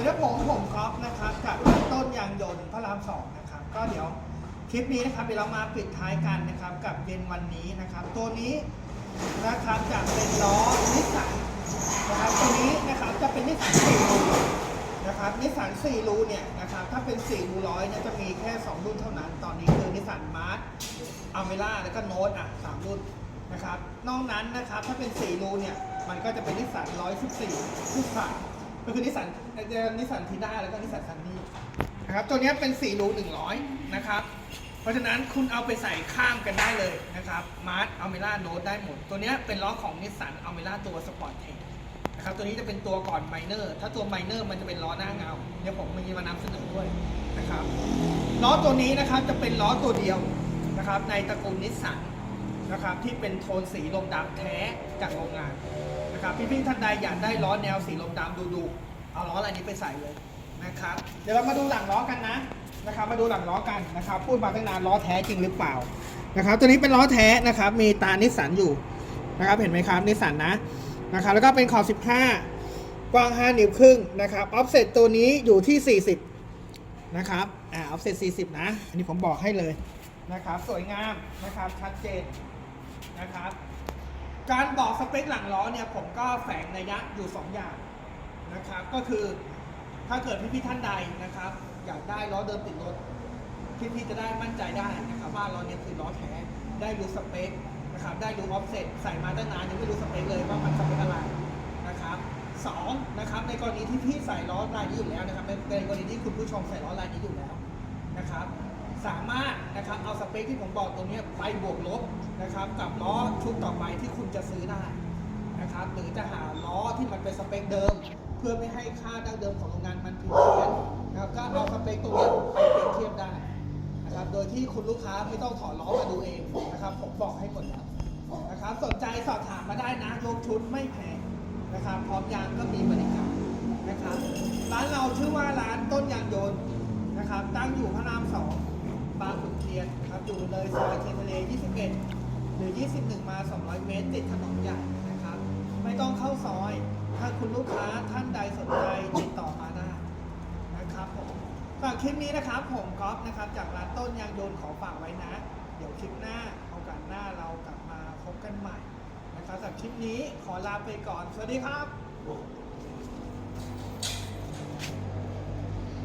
วัสดีครับผมผมก๊อฟนะครับจากต้นยางยนต์พระรามสองนะครับก็เดี๋ยวคลิปนี้นะครับเดี๋ยวเรามาปิดท้ายกันนะครับกับเย็นวันนี้นะครับ ตัวนี้นะครับจะเป็นล้อนิสสันนะครับตัวนี้นะครับจะเป็นนิสสันสี่รูนะครับนิสสันสี่รูเนี่ยนะครับถ้าเป็นสี่รูร้อยเนี่ยจะมีแค่สองรุ่นเท่านั้น ตอนนี้คือนิสสันมาร์ทอัลเมล่าแล้วก็โน้ตอะสามรุ่นนะครับนอกนั้นนะครับถ้าเป็นสี่รูเนี่ยมันก็จะเป็นนิสสันร้อยสิบสี่ทุกฝ่าย ก็คือนิสสันเอ่อนิสสันทีน่าแล้วก็นิสสันซันนี่นะครับตัวนี้เป็น4รู100 นะครับ เพราะฉะนั้นคุณเอาไปใส่ข้ามกันได้เลยนะครับมาร์ทอัลเมล่าโนได้หมด ตัวนี้เป็นล้อของนิสสันอัลเมล่าตัวสปอร์ตเทคนะครับตัวนี้จะเป็นตัวก่อนไมเนอร์ถ้าตัวไมเนอร์มันจะเป็นล้อหน้าเงาเดี๋ยวผมมีมานำเสนอด้วยนะครับล้อตัวนี้นะครับจะเป็นล้อตัวเดียวนะครับในตระกูลนิสสันนะครับที่เป็นโทนสีลมดำแท้จากโรงงาน นะครับพี่ๆท่านใดอยากได้ล้อแนวสีลมดำดูๆเอาล้ออะไรนี้ไปใส่เลยนะครับ เดี๋ยวเรามาดูหลังล้อกันนะนะครับ มาดูหลังล้อกันนะครับ พูดมาตั้งนานล้อแท้จริงหรือเปล่านะครับ ตัวนี้เป็นล้อแท้นะครับ มีตานิสสันอยู่นะครับ เห็นไหมครับนิสสันนะนะครับ แล้วก็เป็นขอบ 15 กว้าง 5 นิ้วครึ่งนะครับ ออฟเซ็ตตัวนี้อยู่ที่ 40 นะครับ อ่า ออฟเซ็ต40 นะ อันนี้ผมบอกให้เลยนะครับ สวยงามนะครับ ชัดเจนนะครับ การบอกสเปคหลังล้อเนี่ยผมก็แฝงนัยยะอยู่ 2 อย่างนะครับก็คือถ้าเกิดพี่ๆท่านใดนะครับ อยากได้ล้อเดิมติดรถพี่ๆจะได้มั่นใจได้นะครับว่าล้อเนี่ยคือล้อแท้ได้รู้สเปคนะครับได้รู้ออฟเซ็ตใส่มาตั้งนานยังไม่รู้สเปคเลยว่ามันสเปคอะไรนะครับสองนะครับในกรณีที่พี่ใส่ล้อลายนี้อยู่แล้วนะครับในในกรณีที่คุณผู้ชมใส่ล้อลายนี้อยู่แล้วนะครับ สามารถนะ คที่ผมบอกตรงนี้ไปบวกลบนะครับกับล้อชุดต่อไปที่คุณจะซื้อได้นะครับหรือจะหาล้อที่มันเป็นสเปคเดิม เพื่อไม่ให้ค่าดั้งเดิมของโรงงานมันผิดเพี้ยนนะครับก็เอาสเปคตรงนี้ไปเปรียบเทียบได้นะครับโดยที่คุณลูกค้าไม่ต้องถอดล้อมาดูเองนะครับผมบอกให้หมดแล้วนะครับสนใจสอบถามมาได้นะยกชุดไม่แพงนะครับพร้อมยางก็มีบริการนะครับร้านเราชื่อว่าร้านต้นยางยนต์นะครับตั้งอยู่พระรามสองบางขุนเทียน อยู่เลยซอยเทนทะเล21 หรือ 21 มา 200 เมตร ติดถนนใหญ่นะครับ ไม่ต้องเข้าซอย ถ้าคุณลูกค้าท่านใดสนใจติดต่อมาได้นะครับผมฝากคลิปนี้นะครับ ผมก๊อฟนะครับ จากร้านต้นยางยนต์ขอฝากไว้นะ เดี๋ยวคลิปหน้าโอกาสหน้าเรากลับมาพบกันใหม่นะครับสำหรับคลิปนี้ขอลาไปก่อน สวัสดีครับ